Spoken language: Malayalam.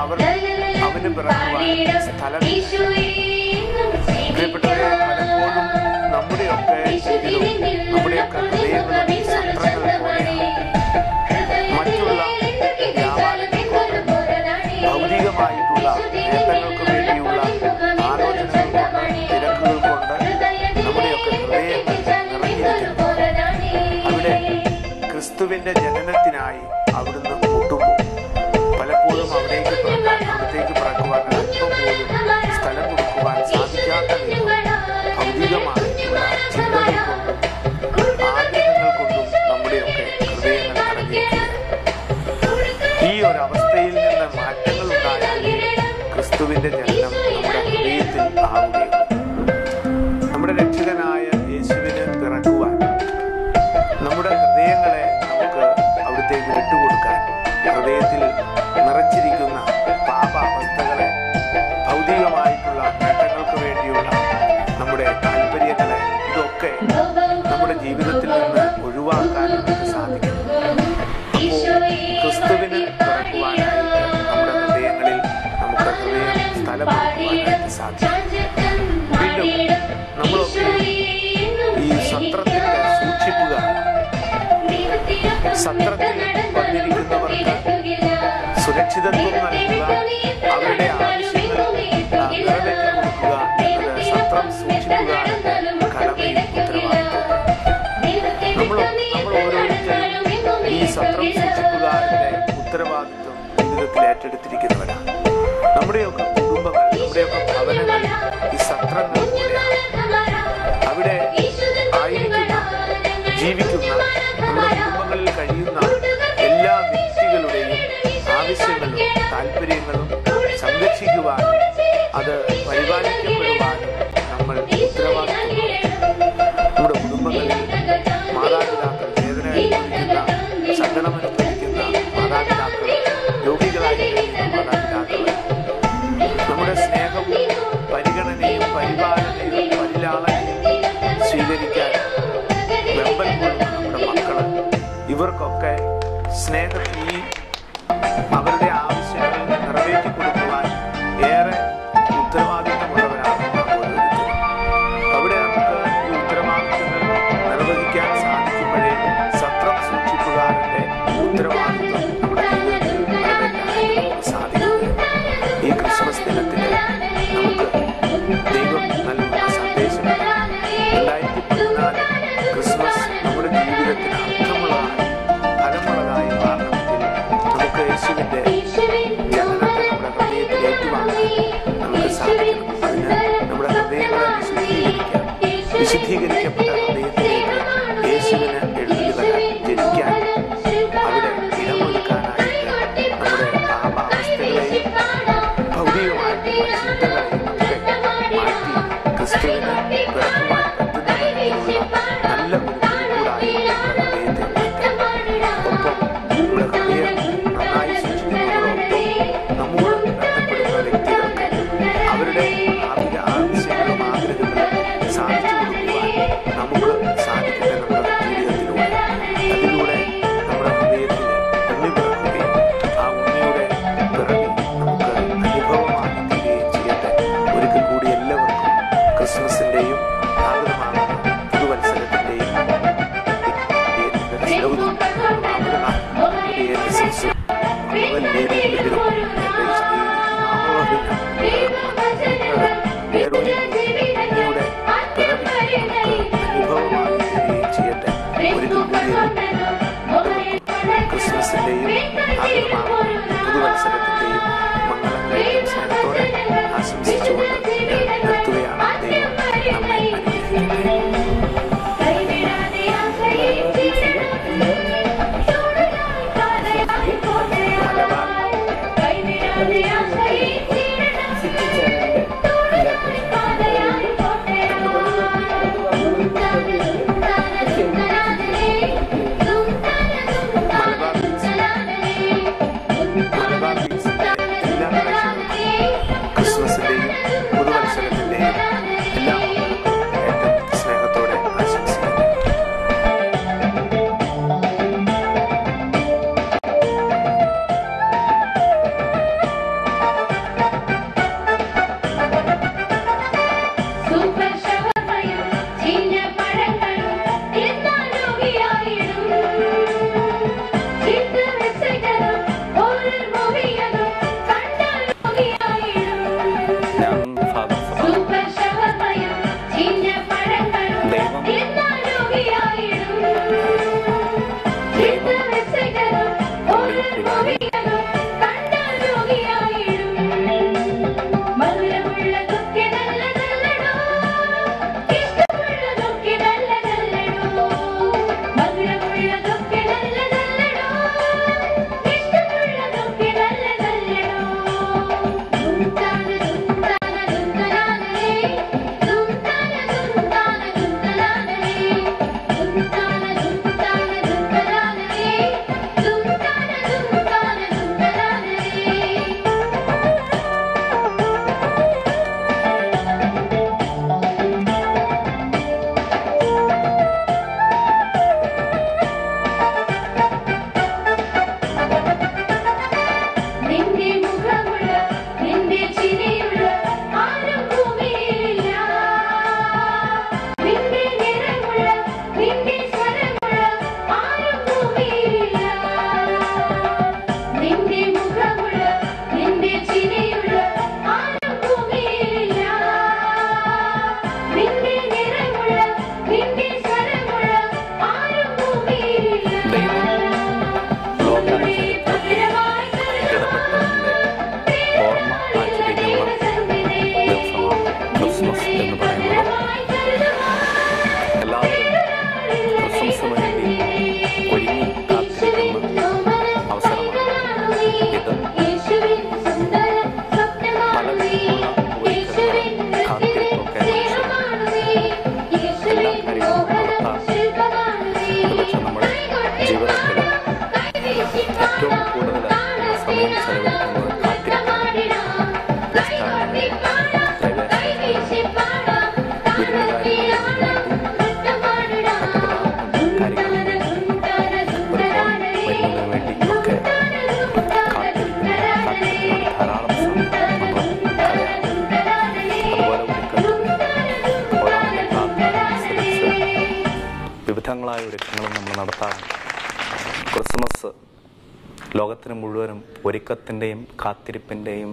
അവർ അവന് പിറക്കുവാൻ സ്ഥലം സത്രത്തിൽ വന്നിരിക്കുന്നവർക്ക് സുരക്ഷിതത്വം നൽകുക അവരുടെ ആവശ്യങ്ങൾ നിറവേറ്റി കൊടുക്കുക എന്നത് സത്രം സൂക്ഷിക്കുക എന്ന കടമയും ഉത്തരവാദിത്വം നമ്മൾ നമ്മൾ ഓരോരുത്തരും ഈ സത്രം സൂക്ഷിക്കുകാരുടെ ഉത്തരവാദിത്വം ജീവിതത്തിൽ ഏറ്റെടുത്തിരിക്കുന്നവരാണ് നമ്മുടെയൊക്കെ കുടുംബങ്ങൾ നമ്മുടെയൊക്കെ ഭവനങ്ങൾ ഈ സത്രങ്ങൾ പോലെയാണ് അവിടെ ആയിരിക്കുന്ന ജീവിക്കുന്ന നമ്മുടെ കഴിയുന്ന রেখে গেছে മത്സരത്തിൻ്റെയും ആഗ്രഹമാണ് പുതുവത്സരത്തിൻ്റെയും മംഗളങ്ങളെയും സ്നേഹത്തോടെ ആശംസിച്ചുകൊണ്ട് Mommy. സമയം ചെലവഴിക്കുമ്പോൾ വിവിധങ്ങളായ ഒരുക്കങ്ങളും നമ്മൾ നടത്താറുണ്ട്. ക്രിസ്മസ് ലോകത്തിന് മുഴുവനും ഒരുക്കത്തിന്റെയും കാത്തിരിപ്പിന്റെയും